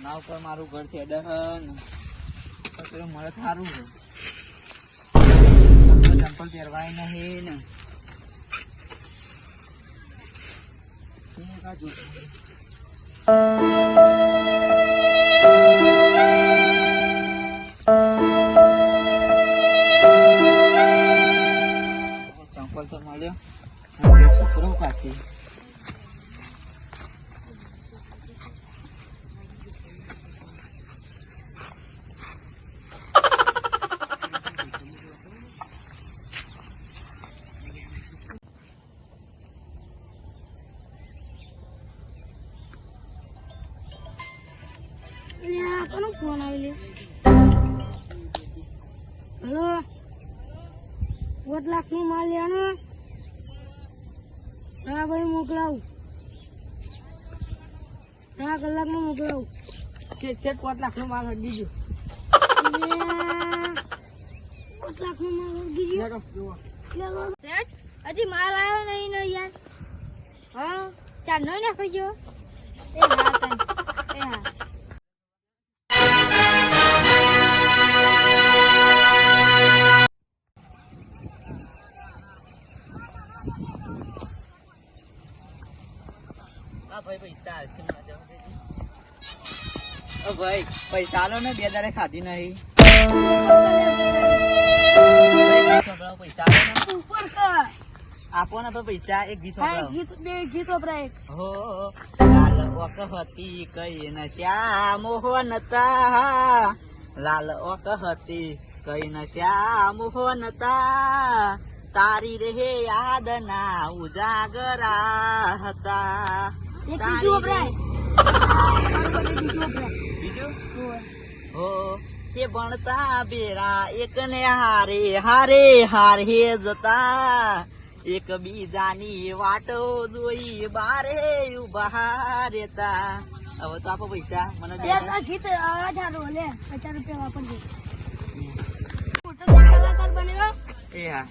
તો મારું ઘર છે દહન તો મળે સારું છે. ચંપલ પહેરવાય નહીં ને. ચંપલ તો મળ્યો. છોકરો કાઢી કોનો ફોન આવી હેલો? હલો લાખનું માલ લેવાનો? હા ભાઈ મોકલાવું. હા કલાકમાં મોકલાવું. છે છે પાંચ માલ દીજો અલ્યા, પોત લાખનું માલ ઉડી ગયો હજી માલ આવ્યો નહીં યાર? હા? ચાર નો નાખી ગયો એ હા હા ભાઈ પૈસા. ઓ ભાઈ આલો ને બે દારે ખાધી નહીં. પૈસા ઉપર આપો ને તો પૈસા એક ગીત ગીત બે ગીત વપરાય હો લાલ ઓક હતી કઈ ન શ્યામ હોનતા. લાલ ઓક હતી કઈ ન શ્યા મોહનતા તારી રહે યાદ ના ઉજાગરા હતા. બીજું? વપરાય તે ભણતા બેરા એકને હારે હારે હારે જતા. એક બીજાની વાટો જોઈ બારે ઊભા રેતા હવે તો આપો પૈસા મને ગીત લે પચાસ રૂપિયા વાપરજે. એ હા.